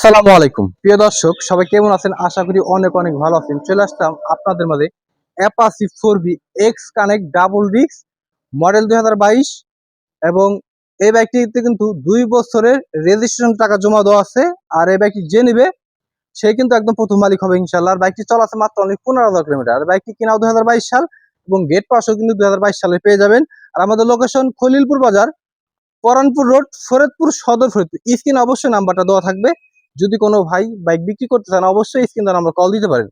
আসসালামু আলাইকুম। প্রিয় দর্শক, সবাই কেমন আছেন? আশা করি অনেক অনেক ভালো আছেন। চলে আসলাম আপনাদের মাঝে Apache four B X connect double ডিক্স মডেল দুই হাজার বাইশ এবং এই বাইকটিতে কিন্তু দুই বছরের রেজিস্ট্রেশন টাকা জমা দেওয়া আছে। আর এই বাইকটি যে নেবে, সে কিন্তু একদম প্রথম মালিক হবে ইনশাল্লাহ আর বাইকটি চলা আছে মাত্র অনেক পনেরো হাজার কিলোমিটার। আর বাইকটি কিনাও দুই সাল এবং গেট পাসও কিন্তু দুই হাজার বাইশ সালে পেয়ে যাবেন। আর আমাদের লোকেশন খলিলপুর বাজার, পরানপুর রোড ফরিদপুর সদর ফরিদপুর। স্ক্রিন অবশ্যই নাম্বারটা দেওয়া থাকবে। যদি কোনো ভাই বাইক বিক্রি করতে চান, অবশ্যই স্ক্রিন দ্বারা আমরা কল দিতে পারেন।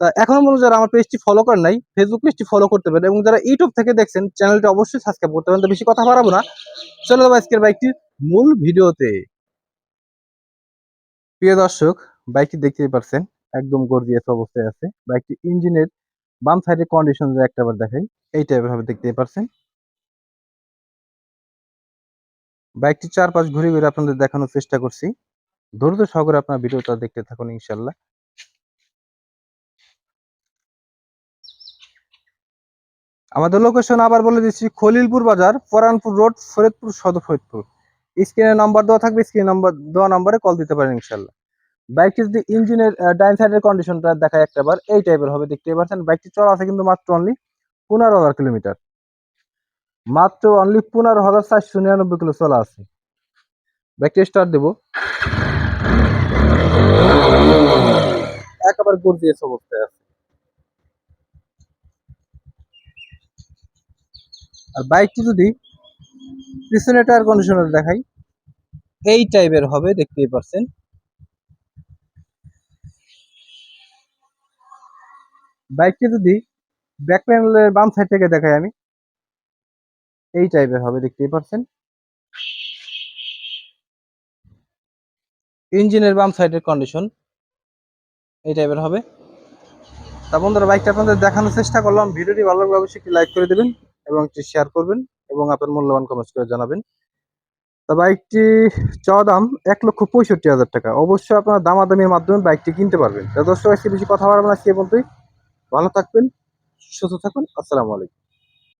তা এখনও পর্যন্ত যারা আমার পেজটি ফলো করেন নাই ফেসবুক পেজটি ফলো করতে পারেন এবং যারা ইউটিউব থেকে দেখছেন চ্যানেলটি অবশ্যই সাবস্ক্রাইব করতে পারেন। তো বেশি কথা বাড়াবো না। চলে যাব আজকের বাইকটির মূল ভিডিওতে। প্রিয় দর্শক বাইকটি দেখতেই পারছেন, একদম গর্জিয়াস অবস্থায় আছে। বাইকটি ইঞ্জিনের বাম সাইডের কন্ডিশন একটাবার দেখাই, এই টাইপের ভাবে দেখতেই পারছেন। বাইকটি চারপাশ ঘুরে ঘুরে আপনাদের দেখানোর চেষ্টা করছি। ধৈর্য সহকারে আপনার ভিডিওটা দেখতে থাকুন, ইনশাল্লাহ। আমাদের লোকেশন আবার বলে দিচ্ছি, খলিলপুর বাজার, পরানপুর রোড, ফরিদপুর, সদর ফরিদপুর। স্ক্রিনে নাম্বার দেওয়া থাকবে, স্ক্রিন নাম্বার দেওয়া নাম্বারে কল দিতে পারেন, ইনশাল্লাহ। বাইকটি যদি ইঞ্জিনের ডাইন সাইডের কন্ডিশনটা দেখায় একটাবার, এই টাইপের হবে দেখতে পাচ্ছেন। বাইকটি চলা আছে কিন্তু মাত্র অনলি পনেরো হাজার কিলোমিটার মাত্র অনলি পনেরো হাজার চারশো নিরানব্বই কিলো চলা আছে। বাইকটি স্টার্ট দেবো। একেবারে গর্জিয়াস অবস্থায় আছে। আর বাইকটি যদি পিছনে টায়ার কন্ডিশনার দেখাই, এই টাইপের হবে, দেখতেই পারছেন। বাইকটি যদি ব্যাক প্যানেলের বাম সাইড থেকে দেখাই আমি, এই টাইপের হবে, দেখতেই পারছেন। ইঞ্জিনের বাম সাইডের কন্ডিশন এই টাইপের হবে। তা বন্ধুরা বাইকটা আপনাদের দেখানোর চেষ্টা করলাম। ভিডিওটি ভালো লাগলে অবশ্যই একটি লাইক করে দেবেন এবং একটি শেয়ার করবেন এবং আপনার মূল্যবান কমেন্টস করে জানাবেন। তা বাইকটি চাওয়া দাম এক লক্ষ পঁয়ষট্টি হাজার টাকা। অবশ্যই আপনার দামাদামির মাধ্যমে বাইকটি কিনতে পারবেন। তা দর্শক, আজকে বেশি কথা না, সে বলতেই ভালো থাকবেন, সুস্থ থাকুন। আসসালামু আলাইকুম।